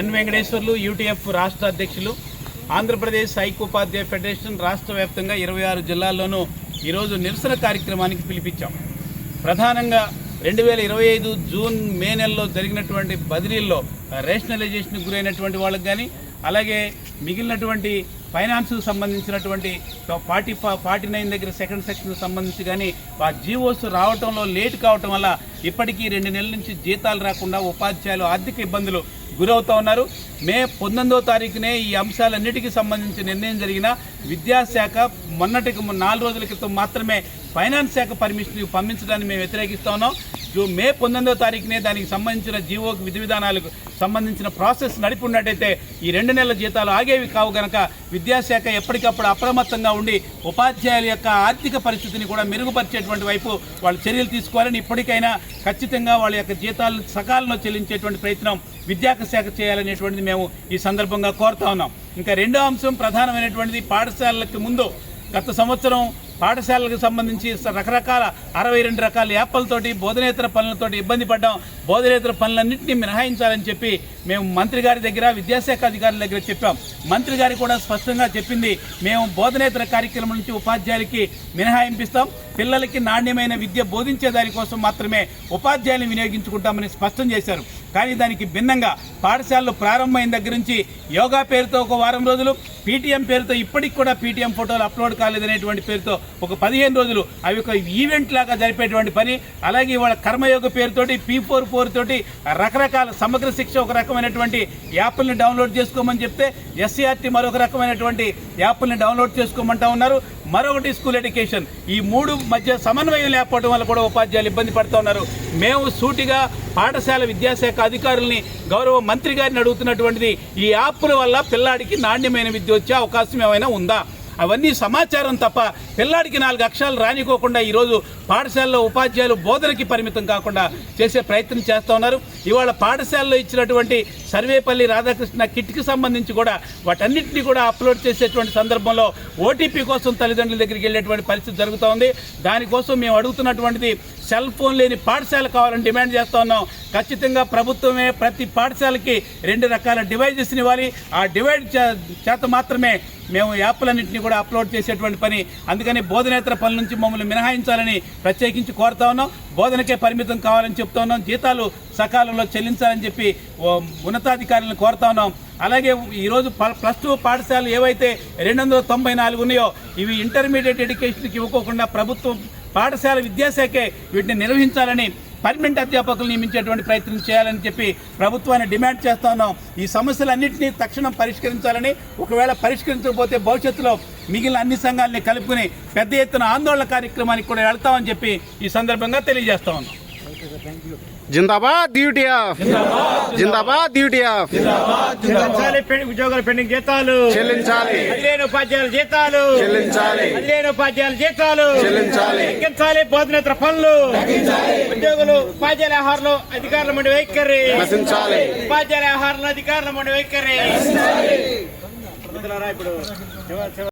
ఎన్ Venkateswarlu UTF రాష్ట్ర అధ్యక్షులు Andhra Pradesh ఐక్యోపాధ్యాయ federation రాష్ట్ర వ్యాప్తంగా ఇరవై ఆరు జిల్లాల్లోనూ ఈరోజు నిరసన కార్యక్రమానికి పిలిపించాం. ప్రధానంగా రెండు వేల ఇరవై ఐదు జూన్ మే నెలలో జరిగినటువంటి బదిలీల్లో రేషనలైజేషన్కి గురైనటువంటి వాళ్ళకి కానీ అలాగే మిగిలినటువంటి ఫైనాన్స్కు సంబంధించినటువంటి ఫార్టీ ఫార్టీ నైన్ దగ్గర సెకండ్ సెక్షన్కి సంబంధించి కానీ ఆ జీవోస్ రావటంలో లేట్ కావటం వల్ల ఇప్పటికీ రెండు నెలల నుంచి జీతాలు రాకుండా ఉపాధ్యాయులు ఆర్థిక ఇబ్బందులు గురవుతూ ఉన్నారు. మే పంతొమ్మిదో తారీఖునే ఈ అంశాలన్నిటికీ సంబంధించి నిర్ణయం జరిగిన విద్యాశాఖ మొన్నటికి నాలుగు రోజుల క్రితం మాత్రమే ఫైనాన్స్ శాఖ పర్మిషన్ పంపించడాన్ని మేము వ్యతిరేకిస్తా ఉన్నాం. జూ మే పంతొమ్మిదో తారీఖునే దానికి సంబంధించిన జీవోకి విధి విధానాలకు సంబంధించిన ప్రాసెస్ నడిపి ఉన్నట్టయితే ఈ రెండు నెలల జీతాలు ఆగేవి కావు గనక విద్యాశాఖ ఎప్పటికప్పుడు అప్రమత్తంగా ఉండి ఉపాధ్యాయుల యొక్క ఆర్థిక పరిస్థితిని కూడా మెరుగుపరిచేటువంటి వైపు వాళ్ళు చర్యలు తీసుకోవాలని ఇప్పటికైనా ఖచ్చితంగా వాళ్ళ యొక్క జీతాలను సకాలంలో చెల్లించేటువంటి ప్రయత్నం విద్యా శాఖ చేయాలనేటువంటిది మేము ఈ సందర్భంగా కోరుతా ఉన్నాం. ఇంకా రెండో అంశం ప్రధానమైనటువంటిది పాఠశాలలకు ముందు గత సంవత్సరం పాఠశాలలకు సంబంధించి రకరకాల అరవై రెండు రకాల యాప్లతోటి బోధనేతర పనులతోటి ఇబ్బంది పడ్డాం. బోధనేతర పనులన్నింటినీ మినహాయించాలని చెప్పి మేము మంత్రి గారి దగ్గర విద్యాశాఖ అధికారుల దగ్గర చెప్పాం. మంత్రి గారి కూడా స్పష్టంగా చెప్పింది మేము బోధనేతర కార్యక్రమం నుంచి ఉపాధ్యాయులకి మినహాయింపిస్తాం. పిల్లలకి నాణ్యమైన విద్య బోధించే దానికోసం మాత్రమే ఉపాధ్యాయులను వినియోగించుకుంటామని స్పష్టం చేశారు. కానీ దానికి భిన్నంగా పాఠశాలలు ప్రారంభమైన దగ్గర నుంచి యోగా పేరుతో ఒక వారం రోజులు పీటీఎం పేరుతో ఇప్పటికి కూడా పీటీఎం ఫోటోలు అప్లోడ్ కాలేదనేటువంటి పేరుతో ఒక పదిహేను రోజులు అవి ఒక ఈవెంట్ లాగా జరిపేటువంటి పని. అలాగే వాళ్ళ కర్మయోగ పేరుతోటి పీ ఫోర్ ఫోర్ తోటి రకరకాల సమగ్ర శిక్ష ఒక రకమైనటువంటి యాప్ని డౌన్లోడ్ చేసుకోమని చెప్తే ఎస్సీఆర్టీ మరొక రకమైనటువంటి యాప్ని డౌన్లోడ్ చేసుకోమంటా ఉన్నారు. మరొకటి స్కూల్ ఎడ్యుకేషన్. ఈ మూడు మధ్య సమన్వయం లేకపోవడం వల్ల కూడా ఉపాధ్యాయులు ఇబ్బంది పడుతూ ఉన్నారు. మేము సూటిగా పాఠశాల విద్యాశాఖ అధికారుల్ని గౌరవ మంత్రి గారిని అడుగుతున్నటువంటిది ఈ యాప్ల వల్ల పిల్లాడికి నాణ్యమైన విద్య వచ్చే అవకాశం ఏమైనా ఉందా? అవన్నీ సమాచారం తప్ప పిల్లాడికి నాలుగు అక్షరాలు రానికోకుండా ఈరోజు పాఠశాలలో ఉపాధ్యాయులు బోధనకి పరిమితం కాకుండా చేసే ప్రయత్నం చేస్తూ ఉన్నారు. ఇవాళ పాఠశాలలో ఇచ్చినటువంటి సర్వేపల్లి రాధాకృష్ణ కిట్కి సంబంధించి కూడా వాటన్నింటినీ కూడా అప్లోడ్ చేసేటువంటి సందర్భంలో ఓటీపీ కోసం తల్లిదండ్రుల దగ్గరికి వెళ్ళేటువంటి పరిస్థితి జరుగుతూ ఉంది. దానికోసం మేము అడుగుతున్నటువంటిది సెల్ ఫోన్ లేని పాఠశాల కావాలని డిమాండ్ చేస్తూ ఉన్నాం. ఖచ్చితంగా ప్రభుత్వమే ప్రతి పాఠశాలకి రెండు రకాల డివైజెస్ని ఇవ్వాలి. ఆ డివైడ్ చే- చేత మాత్రమే మేము యాప్లన్నింటినీ కూడా అప్లోడ్ చేసేటువంటి పని. అందుకని బోధనేతర పనుల నుంచి మమ్మల్ని మినహాయించాలని ప్రత్యేకించి కోరుతా ఉన్నాం. బోధనకే పరిమితం కావాలని చెప్తా ఉన్నాం. జీతాలు సకాలంలో చెల్లించాలని చెప్పి ఉన్నతాధికారులను కోరుతా ఉన్నాం. అలాగే ఈరోజు ప- ప్లస్ టూ పాఠశాలలు ఏవైతే రెండు వందల తొంభై నాలుగు ఉన్నాయో ఇవి ఇంటర్మీడియట్ ఎడ్యుకేషన్కి ఇవ్వకోకుండా ప్రభుత్వం పాఠశాల విద్యాశాఖే వీటిని నిర్వహించాలని పర్మనెంట్ అధ్యాపకులు నియమించేటువంటి ప్రయత్నం చేయాలని చెప్పి ప్రభుత్వాన్ని డిమాండ్ చేస్తా ఉన్నాం. ఈ సమస్యలన్నింటినీ తక్షణం పరిష్కరించాలని ఒకవేళ పరిష్కరించకపోతే భవిష్యత్తులో మిగిలిన అన్ని సంఘాలని కలుపుకుని పెద్ద ఎత్తున ఆందోళన కార్యక్రమానికి కూడా వెళ్తామని చెప్పి ఈ సందర్భంగా తెలియజేస్తా ఉన్నాం. జిందాబాద్ యూటీఎఫ్ జిందాబాద్ యూటీఎఫ్ చెల్లించాలి పెండింగ్ ఉద్యోగుల పెండింగ్ జీతాలు. చెల్లించాలి. పదిహేను ఉపాధ్యాయుల జీతాలు. చెల్లించాలి. పదిహేను ఉపాధ్యాయుల జీతాలు. చెల్లించాలి. తగ్గించాలి బోధనేతర పనులు. ఉద్యోగులు ఉపాధ్యాయుల ఆహారంలో అధికారుల మండి వైఖరి. నశించాలి. ఉపాధ్యాయుల ఆహారంలో అధికారుల మండి వైఖరి. ఇప్పుడు.